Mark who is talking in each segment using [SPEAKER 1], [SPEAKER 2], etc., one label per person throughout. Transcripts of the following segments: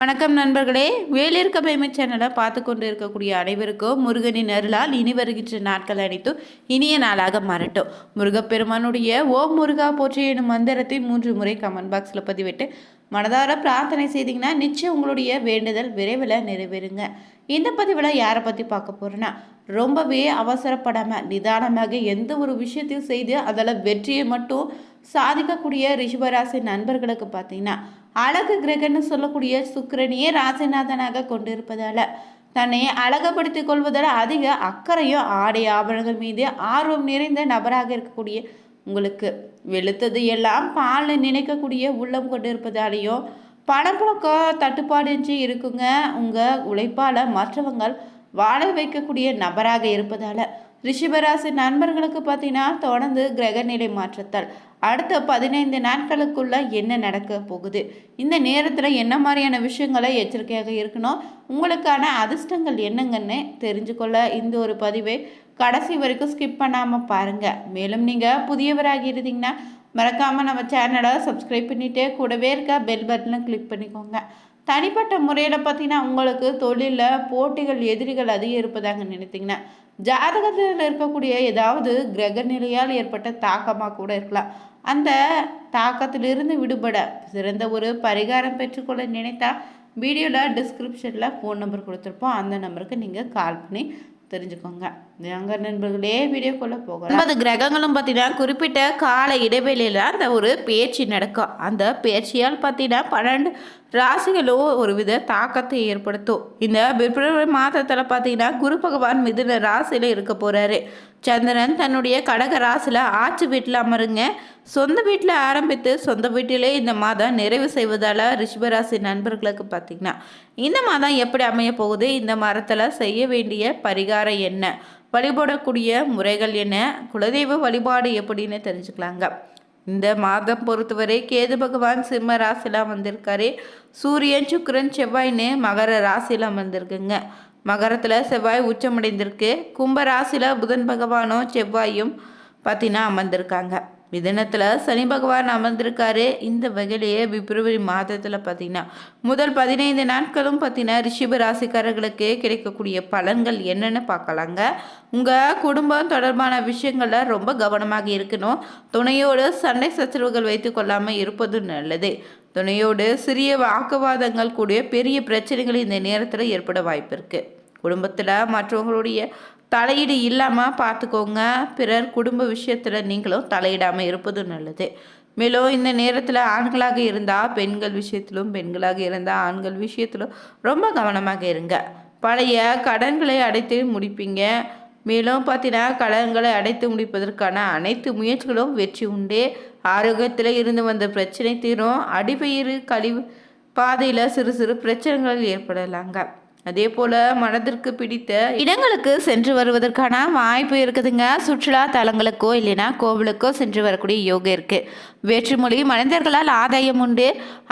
[SPEAKER 1] வணக்கம் நண்பர்களே. வேலிருக்க பயமை சேனலை பார்த்து கொண்டு இருக்கக்கூடிய அனைவருக்கும் முருகனின் அருளால் இனி வருகின்ற நாட்கள் அனைத்தும் இனிய நாளாக மாறட்டும். முருகப்பெருமானுடைய ஓம் முருகா போற்றி எனும் மந்திரத்தை மூன்று முறை கமெண்ட் பாக்ஸில் பதிவிட்டு மனதார பிரார்த்தனை செய்தீங்கன்னா நிச்சயம் உங்களுடைய வேண்டுதல் விரைவில் நிறைவேறுங்க. இந்த பதிவில் யாரை பற்றி பார்க்க போகிறேன்னா ரொம்பவே அவசரப்படாமல் நிதானமாக எந்த ஒரு விஷயத்தையும் செய்து அதில் வெற்றியை மட்டும் சாதிக்கக்கூடிய ரிஷபராசி நண்பர்களுக்கு பார்த்தீங்கன்னா அழகு கிரகன்னு சொல்லக்கூடிய சுக்கரனையே ராசிநாதனாக கொண்டிருப்பதால் தன்னை அழகுபடுத்திக் கொள்வதால் அதிக அக்கறையும் ஆடை ஆபரணங்கள் மீது ஆர்வம் நிறைந்த நபராக இருக்கக்கூடிய உங்களுக்கு வெளுத்தது எல்லாம் பால் நினைக்கக்கூடிய உள்ளம் கொண்டிருப்பதாலேயும் பணப்புழக்கம் தட்டுப்பாடின்றி இருக்குங்க. உங்கள் உழைப்பால் மற்றவங்கள் வாழ வைக்கக்கூடிய நபராக இருப்பதால் ரிஷிபராசி நண்பர்களுக்கு பார்த்தீங்கன்னா தொடர்ந்து கிரகநிலை மாற்றத்தால் அடுத்த பதினைந்து நாட்களுக்குள்ள என்ன நடக்க போகுது? இந்த நேரத்தில் என்ன மாதிரியான விஷயங்களை எச்சரிக்கையாக இருக்கணும்? உங்களுக்கான அதிர்ஷ்டங்கள் என்னங்கன்னு தெரிஞ்சுக்கொள்ள இந்த ஒரு பதிவை கடைசி வரைக்கும் ஸ்கிப் பண்ணாமல் பாருங்கள் மேலும் நீங்கள் புதியவராக இருந்தீங்கன்னா மறக்காமல் நம்ம சேனலை சப்ஸ்கிரைப் பண்ணிவிட்டு கூடவே இருக்க பெல் பட்டனை கிளிக் பண்ணிக்கோங்க. தனிப்பட்ட முறையில் பார்த்தீங்கன்னா உங்களுக்கு தொழிலில் போட்டிகள் எதிரிகள் அதிகம் இருப்பதாக நினைத்தீங்கன்னா ஜாதகத்தில் இருக்கக்கூடிய ஏதாவது கிரக நிலையால் ஏற்பட்ட தாக்கமாக கூட இருக்கலாம். அந்த தாக்கத்திலிருந்து விடுபட சிறந்த ஒரு பரிகாரம் பெற்றுக்கொள்ள நினைத்தா வீடியோவில் டிஸ்கிரிப்ஷனில் ஃபோன் நம்பர் கொடுத்துருப்போம். அந்த நம்பருக்கு நீங்கள் கால் பண்ணி தெரிஞ்சுக்கோங்க. அங்க நண்பர்களே வீடியோக்குள்ளே போகலாம். ஒன்பது கிரகங்களும் பார்த்தீங்கன்னா குறிப்பிட்ட கால இடைவெளியில் அந்த ஒரு பேச்சு நடக்கும். அந்த பேச்சியால் பார்த்தீங்கன்னா பன்னெண்டு ராசிகளும் ஒரு வித தாக்கத்தை ஏற்படுத்தும். இந்த பிப்ரவரி மாதத்தில் பார்த்தீங்கன்னா குரு பகவான் மிதுன ராசியில் இருக்க போகிறாரு சந்திரன் தன்னுடைய கடக ராசியில் ஆட்சி வீட்டில் அமருங்க. சொந்த வீட்டில் ஆரம்பித்து சொந்த வீட்டிலே இந்த மாதம் நிறைவு செய்வதால் ரிஷபராசி நண்பர்களுக்கு பார்த்திங்கன்னா இந்த மாதம் எப்படி அமைய போகுது? இந்த மரத்தில் செய்ய வேண்டிய பரிகாரம் என்ன? வழிபடக்கூடிய முறைகள் என்ன? குலதெய்வ வழிபாடு எப்படின்னு தெரிஞ்சுக்கலாங்க. இந்த மாதம் பொறுத்தவரை கேது பகவான் சிம்ம ராசியில் வந்திருக்காரு சூரியன் சுக்கரன் செவ்வாய்னு மகர ராசியில் வந்திருக்குங்க மகரத்தில் செவ்வாய் உச்சமடைந்திருக்கு. கும்ப ராசியில் புதன் பகவானும் செவ்வாயும் பார்த்தீங்கன்னா அமர்ந்திருக்காங்க. மிதனத்தில் சனி பகவான் அமர்ந்திருக்காரு. இந்த வகையிலேயே பிப்ரவரி மாதத்தில் பார்த்தீங்கன்னா முதல் பதினைந்து நாட்களும் பார்த்தீங்கன்னா ரிஷிப ராசிக்காரர்களுக்கு கிடைக்கக்கூடிய பலன்கள் என்னென்னு பார்க்கலாங்க. உங்கள் குடும்பம் தொடர்பான விஷயங்களில் ரொம்ப கவனமாக இருக்கணும். துணையோடு சண்டை சச்சரவுகள் வைத்து கொள்ளாமல் இருப்பது நல்லது. துணையோடு சிறிய வாக்குவாதங்கள் கூடிய பெரிய பிரச்சனைகள் இந்த நேரத்தில் ஏற்பட வாய்ப்பு இருக்குது குடும்பத்தில் மற்றவங்களுடைய தலையீடு இல்லாமல் பார்த்துக்கோங்க பிறர் குடும்ப விஷயத்தில் நீங்களும் தலையிடாமல் இருப்பது நல்லது. மேலும் இந்த நேரத்தில் ஆண்களாக இருந்தால் பெண்கள் விஷயத்திலும் பெண்களாக இருந்தால் ஆண்கள் விஷயத்திலும் ரொம்ப கவனமாக இருங்க. பழைய கடன்களை அடைத்து முடிப்பீங்க. மேலும் பார்த்தீங்கன்னா கடன்களை அடைத்து முடிப்பதற்கான அனைத்து முயற்சிகளும் வெற்றி உண்டு. ஆரோக்கியத்தில் இருந்து வந்த பிரச்சனை தீரும். அடிப்பயிறு கழிவு பாதையில் சிறு சிறு பிரச்சனைகள் ஏற்படலாங்க. அதே போல் மனதிற்கு பிடித்த இடங்களுக்கு சென்று வருவதற்கான வாய்ப்பு இருக்குதுங்க. சுற்றுலா தலங்களுக்கோ இல்லைன்னா கோவிலுக்கோ சென்று வரக்கூடிய யோகம் இருக்குது வேற்றுமொழி மனிதர்களால் ஆதாயம் உண்டு.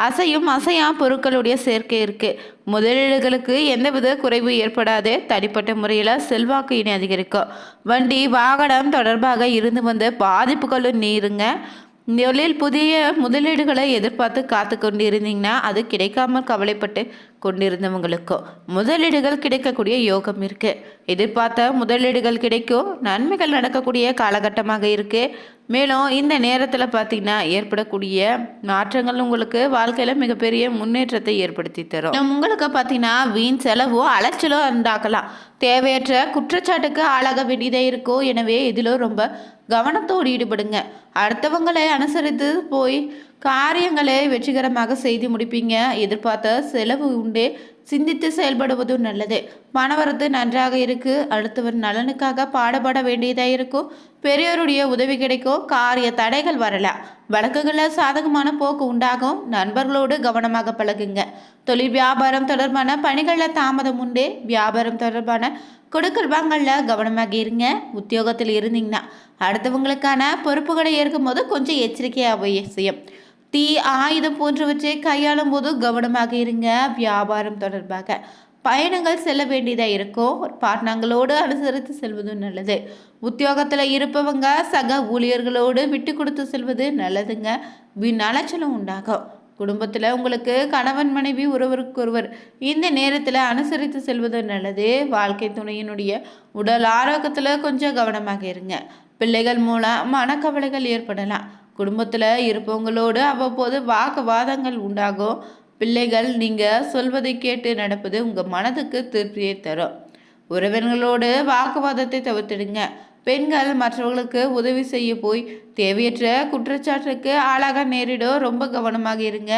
[SPEAKER 1] அசையும் அசையா பொருட்களுடைய சேர்க்கை இருக்குது முதலீடுகளுக்கு எந்தவித குறைவு ஏற்படாது. தனிப்பட்ட முறையில் செல்வாக்கு இனி அதிகரிக்கும். வண்டி வாகனம் தொடர்பாக இருந்து வந்த பாதிப்புகளும் நீருங்க. தொழில் புதிய முதலீடுகளை எதிர்பார்த்து காத்து கொண்டிருந்தீங்கன்னா அது கிடைக்காமல் கவலைப்பட்டு கொண்டிருந்தவங்களுக்கும் முதலீடுகள் கிடைக்கக்கூடிய யோகம் இருக்கு. எதிர்பார்த்த முதலீடுகள் கிடைக்கும் நன்மைகள் நடக்கக்கூடிய காலகட்டமாக இருக்கு. மேலும் இந்த நேரத்தில் பார்த்தீங்கன்னா ஏற்படக்கூடிய மாற்றங்கள் உங்களுக்கு வாழ்க்கையில் மிகப்பெரிய முன்னேற்றத்தை ஏற்படுத்தி தரும். உங்களுக்கு பார்த்தீங்கன்னா வீண் செலவோ அலைச்சலோ உண்டாக்கலாம் தேவையற்ற குற்றச்சாட்டுக்கு ஆளாக வேண்டியதே இருக்கும் எனவே இதிலும் ரொம்ப கவனத்தோடு ஈடுபடுங்க. அடுத்தவங்களை அனுசரித்து போய் காரியங்களை வெற்றிகரமாக செய்து முடிப்பீங்க. எதிர்பார்த்த செலவு உண்டு. சிந்தித்து செயல்படுவதும் நல்லது. பணவரத்து நன்றாக இருக்கு. அடுத்தவர் நலனுக்காக பாடுபட வேண்டியதாக இருக்கும். பெரியோருடைய உதவி கிடைக்கும். காரிய தடைகள் வரலாம் வழக்குகளில் சாதகமான போக்கு உண்டாகும். நண்பர்களோடு கவனமாக பழகுங்க. தொழில் வியாபாரம் தொடர்பான பணிகளில் தாமதம் உண்டு. வியாபாரம் தொடர்பான கொடுக்கல் வாங்கலில் கவனமாக இருங்க. உத்தியோகத்தில் இருந்தீங்கன்னா அடுத்தவங்களுக்கான பொறுப்புகளை ஏற்கும் போது கொஞ்சம் எச்சரிக்கையாக செய்யும். தீ ஆயுதம் போன்றவற்றை கையாளும் போது கவனமாக இருங்க. வியாபாரம் தொடர்பாக பயணங்கள் செல்ல வேண்டியதாக இருக்கும். பார்ட்னங்களோடு அனுசரித்து செல்வதும் நல்லது. உத்தியோகத்தில் இருப்பவங்க சக ஊழியர்களோடு விட்டு கொடுத்து செல்வது நல்லதுங்க. வீண் அலைச்சலும் உண்டாகும். குடும்பத்தில் உங்களுக்கு கணவன் மனைவி ஒருவருக்கொருவர் இந்த நேரத்தில் அனுசரித்து செல்வது நல்லது. வாழ்க்கை துணையினுடைய உடல் ஆரோக்கியத்தில் கொஞ்சம் கவனமாக இருங்க. பிள்ளைகள் மூலம் மனக்கவலைகள் ஏற்படலாம். குடும்பத்தில் இருப்பவங்களோடு அவ்வப்போது வாக்குவாதங்கள் உண்டாகும். பிள்ளைகள் நீங்கள் சொல்வதை கேட்டு நடப்பது உங்கள் மனதுக்கு திருப்தியை தரும். உறவினர்களோடு வாக்குவாதத்தை தவிர்த்திடுங்க. பெண்கள் மற்றவர்களுக்கு உதவி செய்ய போய் தேவையற்ற குற்றச்சாட்டுக்கு ஆளாக நேரிடும் ரொம்ப கவனமாக இருங்க.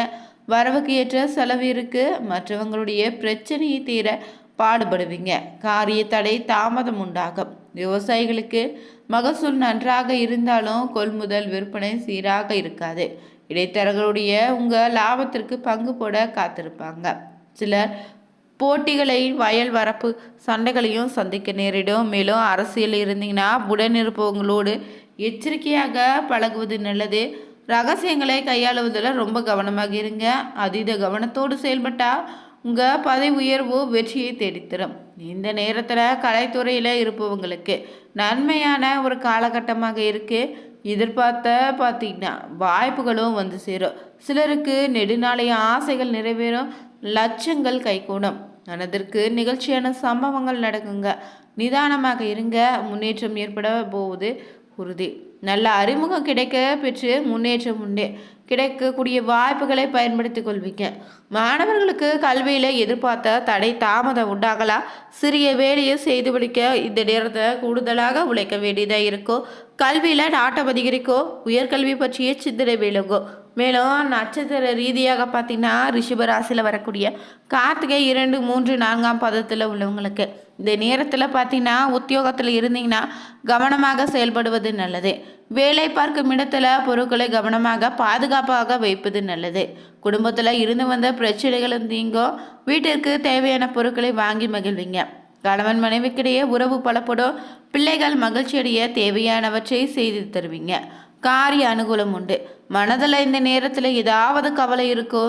[SPEAKER 1] வரவுக்கு ஏற்ற செலவு இருக்குது மற்றவங்களுடைய பிரச்சனையை தீர பாடுபடுவீங்க. காரிய தடை தாமதம் உண்டாகும். விவசாயிகளுக்கு மகசூல் நன்றாக இருந்தாலும் கொள்முதல் விற்பனை சீராக இருக்காது. இடைத்தரகருடைய உங்கள் லாபத்திற்கு பங்கு போட காத்திருப்பாங்க. சிலர் போட்டிகளை வயல் வரப்பு சண்டைகளையும் சந்திக்க நேரிடும். மேலும் அரசியல் இருந்தீங்கன்னா உடன் இருப்பவங்களோடு எச்சரிக்கையாக பழகுவது நல்லது. ரகசியங்களை கையாளுவதில் ரொம்ப கவனமாக இருங்க. அதீத கவனத்தோடு செயல்பட்டால் உங்கள் பதவி உயர்வு வெற்றியை தேடித்தரும். இந்த நேரத்தில் கலைத்துறையில் இருப்பவங்களுக்கு நன்மையான ஒரு காலகட்டமாக இருக்குது எதிர்பார்த்த பார்த்தீங்கன்னா வாய்ப்புகளும் வந்து சேரும். சிலருக்கு நெடுநாளைய ஆசைகள் நிறைவேறும் லட்சங்கள் கைகூடும். மனதிற்கு நிகழ்ச்சியான சம்பவங்கள் நடக்குங்க. நிதானமாக இருங்க. முன்னேற்றம் ஏற்பட போகுது. உறுதி. நல்ல அறிமுகம் கிடைக்க பெற்று முன்னேற்றம் உண்டு. கிடைக்கக்கூடிய வாய்ப்புகளை பயன்படுத்திக் கொள்வீங்க. மாணவர்களுக்கு கல்வியில் எதிர்பார்த்த தடை தாமதம் உண்டாகலாம் சிறிய வேலையை செய்து படிக்க இந்த நேரத்தை கூடுதலாக உழைக்க வேண்டியதாக இருக்கும். கல்வியில் நாட்டம் அதிகரிக்கும். உயர்கல்வி பற்றிய சிந்தனை விளங்கும். மேலும் நட்சத்திர ரீதியாக பார்த்தீங்கன்னா ரிஷபராசியில் வரக்கூடிய கார்த்திகை இரண்டு மூன்று நான்காம் பதத்தில் உள்ளவங்களுக்கு இந்த நேரத்தில் பார்த்தீங்கன்னா உத்தியோகத்தில் இருந்தீங்கன்னா கவனமாக செயல்படுவது நல்லது. வேலை பார்க்கும் இடத்துல பொருட்களை கவனமாக பாதுகாப்பாக வைப்பது நல்லது. குடும்பத்தில் இருந்து வந்த பிரச்சனைகளும் நீங்கும் வீட்டிற்கு தேவையான பொருட்களை வாங்கி மகிழ்வீங்க. கணவன் மனைவிக்கிடையே உறவு பலப்படும் பிள்ளைகள் மகிழ்ச்சியடைய தேவையானவற்றை செய்து தருவீங்க. காரிய அனுகூலம் உண்டு. மனதில் இந்த நேரத்தில் ஏதாவது கவலை இருக்கோ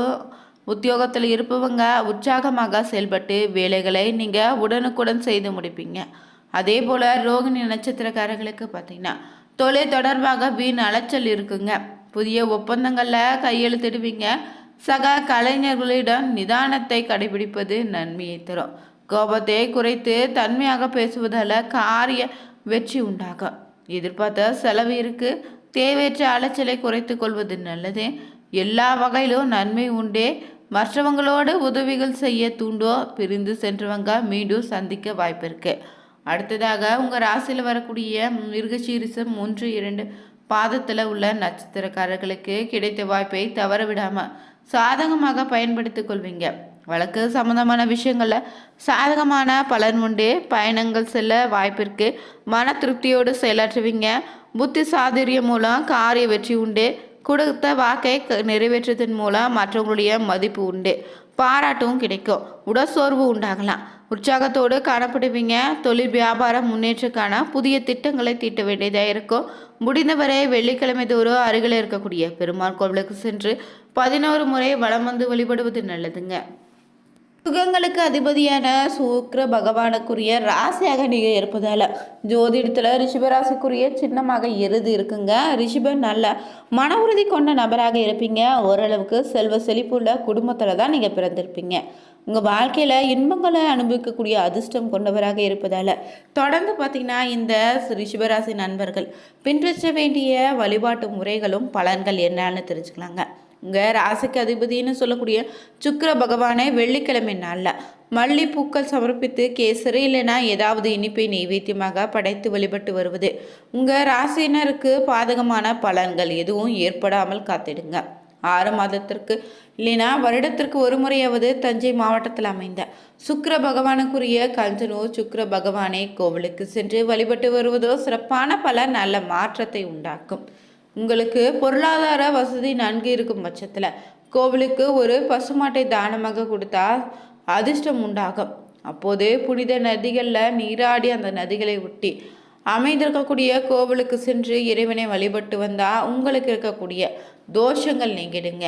[SPEAKER 1] உத்தியோகத்தில் இருப்பவங்க உற்சாகமாக செயல்பட்டு வேலைகளை நீங்கள் உடனுக்குடன் செய்து முடிப்பீங்க. அதே போல் ரோகிணி நட்சத்திரக்காரர்களுக்கு பார்த்தீங்கன்னா தொழில் தொடர்பாக வீண் அலைச்சல் இருக்குங்க. புதிய ஒப்பந்தங்களில் கையெழுத்திடுவீங்க. சக கலைஞர்களிடம் நிதானத்தை கடைபிடிப்பது நன்மையை தரும். கோபத்தை குறைத்து தன்மையாக பேசுவதால் காரிய வெற்றி உண்டாகும். எதிர்பார்த்த செலவு இருக்குது தேவையற்ற அலைச்சலை குறைத்து கொள்வது நல்லது. எல்லா வகையிலும் நன்மை உண்டே. மற்றவங்களோடு உதவிகள் செய்ய தூண்டோ பிரிந்து சென்றவங்க மீண்டும் சந்திக்க வாய்ப்பு அடுத்ததாக உங்கள் ராசியில் வரக்கூடிய மிருகசீரிசம் மூன்று இரண்டு பாதத்தில் உள்ள நட்சத்திரக்காரர்களுக்கு கிடைத்த வாய்ப்பை தவற விடாமல் சாதகமாக பயன்படுத்தி கொள்வீங்க. வழக்கு சம்மந்தமான விஷயங்களில் சாதகமான பலன் உண்டு. பயணங்கள் செல்ல வாய்ப்பிற்கு மன திருப்தியோடு செயலாற்றுவீங்க. புத்தி சாதுரியம் மூலம் காரிய வெற்றி உண்டு. கொடுத்த வாக்கை நிறைவேற்றத்தின் மூலம் மற்றவங்களுடைய மதிப்பு உண்டு. பாராட்டும் கிடைக்கும். உடற்சோர்வு உண்டாகலாம். உற்சாகத்தோடு காணப்படுவீங்க. தொழில் வியாபாரம் முன்னேற்றக்கான புதிய திட்டங்களை தீட்ட வேண்டியதாக இருக்கும். முடிந்தவரை வெள்ளிக்கிழமை தோறும் அருகில் இருக்கக்கூடிய பெருமாள் கோவிலுக்கு சென்று பதினோரு முறை வளம் வந்து வழிபடுவது நல்லதுங்க. சுகங்களுக்கு அதிபதியான சுக்ர பகவானுக்குரிய ராசியாக நீங்கள் இருப்பதால் ஜோதிடத்தில் ரிஷபராசிக்குரிய சின்னமாக எருது இருக்குங்க. ரிஷபம் நல்ல மன உறுதி கொண்ட நபராக இருப்பீங்க. ஓரளவுக்கு செல்வ செழிப்புள்ள குடும்பத்தில் தான் நீங்கள் பிறந்திருப்பீங்க. உங்கள் வாழ்க்கையில் இன்பங்களை அனுபவிக்கக்கூடிய அதிர்ஷ்டம் கொண்டவராக இருப்பதால் தொடர்ந்து பார்த்திங்கன்னா இந்த ரிஷபராசி நண்பர்கள் பின்பற்ற வேண்டிய வழிபாட்டு முறைகளும் பலன்கள் என்னன்னு தெரிஞ்சுக்கலாங்க. உங்கள் ராசிக்கு அதிபதினு சொல்லக்கூடிய சுக்கர பகவானை வெள்ளிக்கிழமை நாளில். மல்லிப்பூக்கள் சமர்ப்பித்து கேசரி இல்லைனா ஏதாவது இனிப்பை நைவேத்தியமாக படைத்து வழிபட்டு வருவது. உங்கள் ராசினருக்கு பாதகமான பலன்கள் எதுவும் ஏற்படாமல் காத்திடுங்க. ஆறு மாதத்திற்கு இல்லைனா வருடத்திற்கு ஒரு முறையாவது தஞ்சை மாவட்டத்தில் அமைந்த சுக்கர பகவானுக்குரிய கஞ்சனூர் சுக்கர பகவானை கோவிலுக்கு சென்று வழிபட்டு வருவதோ சிறப்பான பல நல்ல மாற்றத்தை உண்டாக்கும். உங்களுக்கு பொருளாதார வசதி நன்கு இருக்கும் பட்சத்தில் கோவிலுக்கு ஒரு பசுமாட்டை தானமாக கொடுத்தா அதிர்ஷ்டம் உண்டாகும். அப்போது புனித நதிகளில் நீராடி அந்த நதிகளை ஒட்டி அமைந்திருக்கக்கூடிய கோவிலுக்கு சென்று இறைவனை வழிபட்டு வந்தால் உங்களுக்கு இருக்கக்கூடிய தோஷங்கள் நீங்கிடுங்க.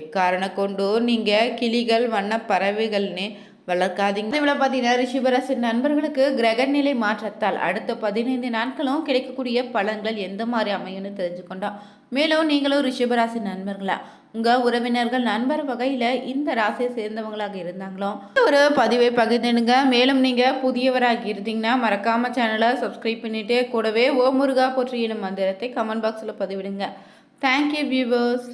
[SPEAKER 1] எக்காரணம் கொண்டு நீங்கள் கிளிகள் வண்ண பறவைகள்னு வளர்க்காதீங்க. இவ்வளோ பார்த்தீங்கன்னா ரிஷிபராசின் நண்பர்களுக்கு கிரக நிலை மாற்றத்தால் அடுத்த பதினைந்து நாட்களும் கிடைக்கக்கூடிய பலன்கள் எந்த மாதிரி அமையும்னு தெரிஞ்சுக்கொண்டோம் மேலும் நீங்களும் ரிஷபராசி நண்பர்களா? உங்கள் உறவினர்கள் நண்பர் வகையில் இந்த ராசியை சேர்ந்தவங்களாக இருந்தாங்களோ? ஒரு பதிவை பகிர்ந்துடுங்க. மேலும் நீங்கள் புதியவராக இருந்தீங்கன்னா மறக்காமல் சேனலை சப்ஸ்கிரைப் பண்ணிவிட்டு கூடவே ஓ முருகா போற்றியிடும் மந்திரத்தை கமெண்ட் பாக்ஸில் பதிவிடுங்க. Thank you viewers